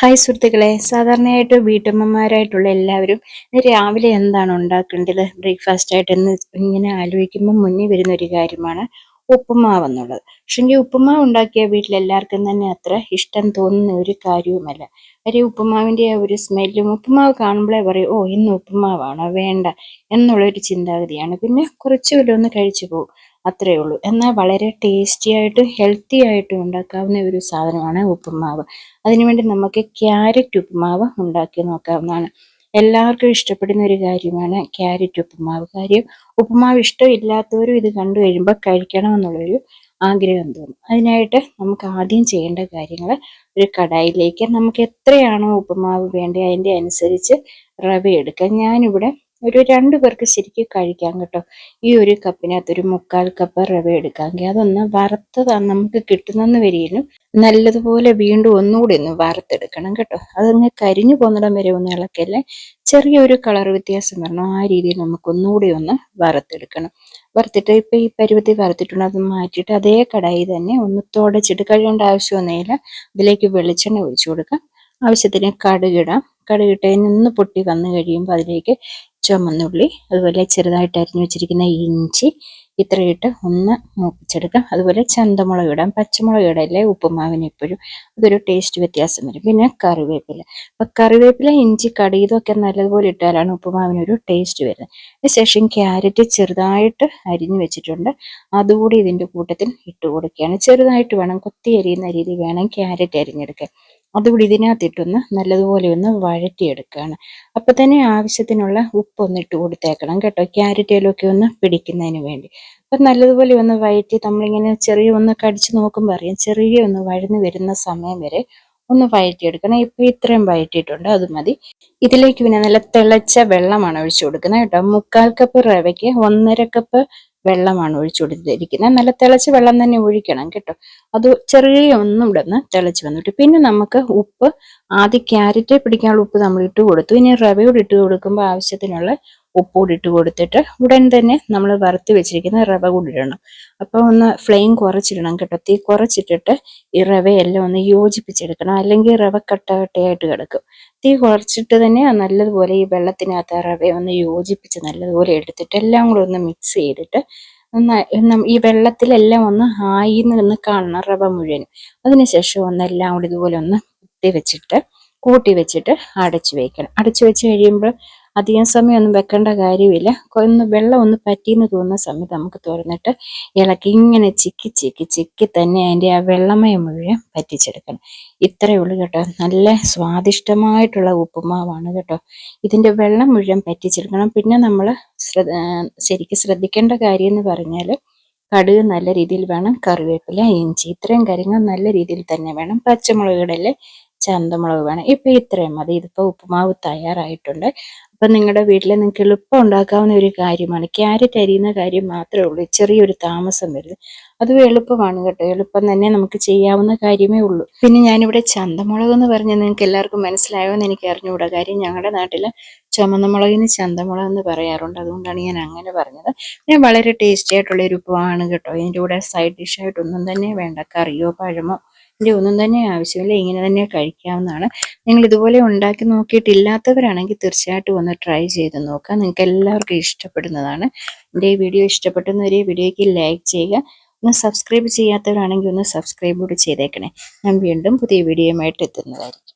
Hi സുഹൃത്തുക്കളെ. സാധാരണയായിട്ട് വീട്ടമ്മമാരായിട്ടുള്ള എല്ലാവരും രാവിലെ എന്താണ് ഉണ്ടാക്കേണ്ടത്? ബ്രേക്ക്ഫാസ്റ്റ് ആയിട്ട് എന്ന് ഇങ്ങനെ ആലോചിക്കുമ്പോൾ മുന്നിൽ വരുന്ന ഒരു കാര്യമാണ് ഉപ്പുമാവ് എന്നുള്ളത്. പക്ഷെങ്കിൽ ഉപ്പുമാവ് ഉണ്ടാക്കിയ വീട്ടിലെല്ലാവർക്കും തന്നെ അത്ര ഇഷ്ടം തോന്നുന്ന ഒരു കാര്യവുമല്ല. ഒരു ഉപ്പുമാവിന്റെ ആ ഒരു സ്മെല്ലും ഉപ്പുമാവ് കാണുമ്പോഴേ പറയും ഓ ഇന്ന് ഉപ്പുമാവാണോ? വേണ്ട. എന്നുള്ളൊരു ചിന്താഗതിയാണ്. പിന്നെ കുറച്ച് വല്ലതും ഒന്ന് കഴിച്ചു പോകും. അത്രയേ ഉള്ളൂ. എന്നാൽ വളരെ ടേസ്റ്റി ആയിട്ടും ഹെൽത്തി ആയിട്ടും ഉണ്ടാക്കാവുന്ന ഒരു സാധനമാണ് ഉപ്പുമാവ്. അതിനുവേണ്ടി നമുക്ക് ക്യാരറ്റ് ഉപ്പുമാവ് ഉണ്ടാക്കി നോക്കാവുന്നതാണ്. എല്ലാവർക്കും ഇഷ്ടപ്പെടുന്ന ഒരു കാര്യമാണ് ക്യാരറ്റ് ഉപ്പുമാവ്. കാര്യം ഉപ്പുമാവ് ഇഷ്ടമില്ലാത്തവരും ഇത് കണ്ടു കഴിയുമ്പോൾ കഴിക്കണമെന്നുള്ളൊരു ആഗ്രഹം തോന്നും. അതിനായിട്ട് നമുക്ക് ആദ്യം ചെയ്യേണ്ട കാര്യങ്ങൾ ഒരു കടായിലേക്ക് നമുക്ക് എത്രയാണോ ഉപ്പുമാവ് വേണ്ടത് അതിന്റെ അനുസരിച്ച് റവ എടുക്കാം. ഞാനിവിടെ ഒരു രണ്ട് പേർക്ക് ശരിക്കും കഴിക്കാം കേട്ടോ. ഈ ഒരു കപ്പിനകത്ത് ഒരു മുക്കാൽ കപ്പ് റവ എടുക്കാമെങ്കിൽ അതൊന്ന് വറുത്തത് നമുക്ക് കിട്ടുന്നെന്ന് വരികയും നല്ലതുപോലെ വീണ്ടും ഒന്നുകൂടി ഒന്ന് വറുത്തെടുക്കണം കേട്ടോ. അതങ്ങ് കരിഞ്ഞു പോകുന്നിടം വരെ ഒന്ന് ഇളക്കല്ലേ ചെറിയൊരു കളർ വ്യത്യാസം വരണം. ആ രീതിയിൽ നമുക്ക് ഒന്നുകൂടി ഒന്ന് വറുത്തെടുക്കണം. വറുത്തിട്ട് ഇപ്പം ഈ പരുവത്തിൽ വറുത്തിട്ടുണ്ട് അത് മാറ്റിയിട്ട് അതേ കടായി തന്നെ ഒന്ന് തുടച്ചിട്ട് കഴിയേണ്ട ആവശ്യമൊന്നുമില്ല. അതിലേക്ക് വെളിച്ചെണ്ണ ഒഴിച്ചു കൊടുക്കാം. ആവശ്യത്തിന് കടുകിടാം കടുകിട്ട് നിന്ന് പൊട്ടി വന്നു കഴിയുമ്പോൾ അതിലേക്ക് ചുമന്നുള്ളി അതുപോലെ ചെറുതായിട്ട് അരിഞ്ഞു വെച്ചിരിക്കുന്ന ഇഞ്ചി ഇത്രയിട്ട് ഒന്ന് മൂപ്പിച്ചെടുക്കാം. അതുപോലെ ചന്തമുളക് ഇടാം. പച്ചമുളക് ഇടല്ലേ ഉപ്പുമാവിന് എപ്പോഴും അതൊരു ടേസ്റ്റ് വ്യത്യാസം വരും. പിന്നെ കറിവേപ്പില. അപ്പൊ കറിവേപ്പില ഇഞ്ചി കടിയതൊക്കെ നല്ലതുപോലെ ഇട്ടാലാണ് ഉപ്പുമാവിന് ഒരു ടേസ്റ്റ് വരുന്നത്. അതിനുശേഷം ക്യാരറ്റ് ചെറുതായിട്ട് അരിഞ്ഞു വെച്ചിട്ടുണ്ട്. അതുകൂടി ഇതിന്റെ കൂട്ടത്തിൽ ഇട്ട് കൊടുക്കുകയാണ്. ചെറുതായിട്ട് വേണം കൊത്തി അരിയുന്ന രീതി വേണം ക്യാരറ്റ് അരിഞ്ഞെടുക്കാൻ. അതുകൂടി ഇതിനകത്തിട്ടൊന്ന് നല്ലതുപോലെ ഒന്ന് വഴറ്റിയെടുക്കുകയാണ്. അപ്പോൾ തന്നെ ആവശ്യത്തിനുള്ള ഉപ്പൊന്ന് ഇട്ട് കൊടുത്തേക്കണം കേട്ടോ ക്യാരറ്റിലൊക്കെ ഒന്ന് പിടിക്കുന്നതിന് വേണ്ടി. അപ്പം നല്ലതുപോലെ ഒന്ന് വഴറ്റി നമ്മളിങ്ങനെ ചെറിയ ഒന്ന് കടിച്ച് നോക്കുമ്പോൾ അറിയാം ചെറിയ ഒന്ന് വഴന്ന് വരുന്ന സമയം വരെ ഒന്ന് വഴറ്റിയെടുക്കണം. ഇപ്പം ഇത്രയും വഴറ്റിയിട്ടുണ്ട് അത് മതി. ഇതിലേക്ക് പിന്നെ നല്ല തിളച്ച വെള്ളമാണ് ഒഴിച്ചു കൊടുക്കുന്നത് കേട്ടോ. മുക്കാൽ കപ്പ് റവയ്ക്ക് ഒന്നര കപ്പ് വെള്ളമാണ് ഒഴിച്ചു കൊടുത്തിരിക്കുന്നത്. നല്ല തിളച്ച് വെള്ളം തന്നെ ഒഴിക്കണം കേട്ടോ. അത് ചെറിയ ഒന്നും ഇവിടെ നിന്ന് തിളച്ച് വന്നിട്ട്. പിന്നെ നമുക്ക് ഉപ്പ് ആദ്യം ക്യാരറ്റ് പിടിക്കാനുള്ള ഉപ്പ് നമ്മൾ ഇട്ട് കൊടുത്തു. ഇനി റവയോട് ഇട്ട് കൊടുക്കുമ്പോൾ ആവശ്യത്തിനുള്ള ഉപ്പുകൂടി ഇട്ട് കൊടുത്തിട്ട് ഉടൻ തന്നെ നമ്മൾ വറുത്ത് വെച്ചിരിക്കുന്ന റവ കൂടി ഇടണം അപ്പോൾ ഒന്ന് ഫ്ലെയിം കുറച്ചിടണം കേട്ടോ. തീ കുറച്ചിട്ടിട്ട് ഈ റവയെല്ലാം ഒന്ന് യോജിപ്പിച്ചെടുക്കണം. അല്ലെങ്കിൽ റവ കട്ട കട്ടയായിട്ട് കിടക്കും. തീ കുറച്ചിട്ട് തന്നെ നല്ലതുപോലെ ഈ വെള്ളത്തിനകത്ത് റവ ഒന്ന് യോജിപ്പിച്ച് നല്ലതുപോലെ എടുത്തിട്ട് എല്ലാം കൂടെ ഒന്ന് മിക്സ് ചെയ്തിട്ട് ഈ വെള്ളത്തിലെല്ലാം ഒന്ന് ആയിന്ന് നിന്ന് കാണണം റവ മുഴുവനും. അതിനുശേഷം ഒന്ന് എല്ലാം കൂടി ഇതുപോലെ ഒന്ന് കുത്തി വെച്ചിട്ട് കൂട്ടി വെച്ചിട്ട് അടച്ചു വെക്കണം. അടച്ചു വെച്ച് കഴിയുമ്പോൾ അധികം സമയമൊന്നും വെക്കേണ്ട കാര്യമില്ല. ഒന്ന് വെള്ളം ഒന്ന് പറ്റിയെന്ന് തോന്നുന്ന സമയത്ത് നമുക്ക് തുറന്നിട്ട് ഇളക്കി ഇങ്ങനെ ചിക്കി ചിക്കി ചിക്കി തന്നെ അതിന്റെ ആ വെള്ളമയം മുഴുവൻ പറ്റിച്ചെടുക്കണം ഇത്രയേ ഉള്ളൂ കേട്ടോ. നല്ല സ്വാദിഷ്ടമായിട്ടുള്ള ഉപ്പുമാവാണ് കേട്ടോ. ഇതിന്റെ വെള്ളം മുഴുവൻ പറ്റിച്ചെടുക്കണം പിന്നെ നമ്മൾ ശരിക്കും ശ്രദ്ധിക്കേണ്ട കാര്യം എന്ന് പറഞ്ഞാൽ കടുക് നല്ല രീതിയിൽ വേണം കറിവേപ്പില ഇഞ്ചി ഇത്രയും കാര്യങ്ങൾ നല്ല രീതിയിൽ തന്നെ വേണം. പച്ചമുളകുകളല്ലേ ചന്തമുളക് വേണം. ഇപ്പം ഇത്രയും മതി. ഇതിപ്പോൾ ഉപ്പുമാവ് തയ്യാറായിട്ടുണ്ട്. അപ്പം നിങ്ങളുടെ വീട്ടിൽ നിങ്ങൾക്ക് എളുപ്പം ഉണ്ടാക്കാവുന്ന ഒരു കാര്യമാണ്. ക്യാരറ്റ് അരിയുന്ന കാര്യം മാത്രമേ ഉള്ളൂ. ചെറിയൊരു താമസം വരുന്നത് അതും എളുപ്പമാണ് കേട്ടോ. എളുപ്പം തന്നെ നമുക്ക് ചെയ്യാവുന്ന കാര്യമേ ഉള്ളൂ. പിന്നെ ഞാനിവിടെ ചന്തമുളക് എന്ന് പറഞ്ഞാൽ നിങ്ങൾക്ക് എല്ലാവർക്കും മനസ്സിലായോ എന്ന് എനിക്ക് അറിഞ്ഞുകൂടാ. കാര്യം ഞങ്ങളുടെ നാട്ടിൽ ചുമന്ന മുളകിന് ചന്തമുളക് എന്ന് പറയാറുണ്ട്. അതുകൊണ്ടാണ് ഞാൻ അങ്ങനെ പറഞ്ഞത്. ഞാൻ വളരെ ടേസ്റ്റി ആയിട്ടുള്ള ഒരു ഉപ്പാണ് കേട്ടോ. ഇതിന്റെ കൂടെ സൈഡ് ഡിഷായിട്ടൊന്നും തന്നെ വേണ്ട. കറിയോ പഴമോ ഇതിന്റെ ഒന്നും തന്നെ ആവശ്യമില്ല. ഇങ്ങനെ തന്നെ കഴിക്കാവുന്നതാണ്. നിങ്ങൾ ഇതുപോലെ ഉണ്ടാക്കി നോക്കിയിട്ടില്ലാത്തവരാണെങ്കിൽ തീർച്ചയായിട്ടും ഒന്ന് ട്രൈ ചെയ്ത് നോക്കാം നിങ്ങൾക്ക് എല്ലാവർക്കും ഇഷ്ടപ്പെടുന്നതാണ്. എന്റെ ഈ വീഡിയോ ഇഷ്ടപ്പെട്ടെന്ന് വീഡിയോയ്ക്ക് ലൈക്ക് ചെയ്യുക. ഒന്ന് സബ്സ്ക്രൈബ് ചെയ്യാത്തവരാണെങ്കിൽ ഒന്ന് സബ്സ്ക്രൈബ് കൂടി ചെയ്തേക്കണേ. ഞാൻ വീണ്ടും പുതിയ വീഡിയോയുമായിട്ട് എത്തുന്നതായിരിക്കും.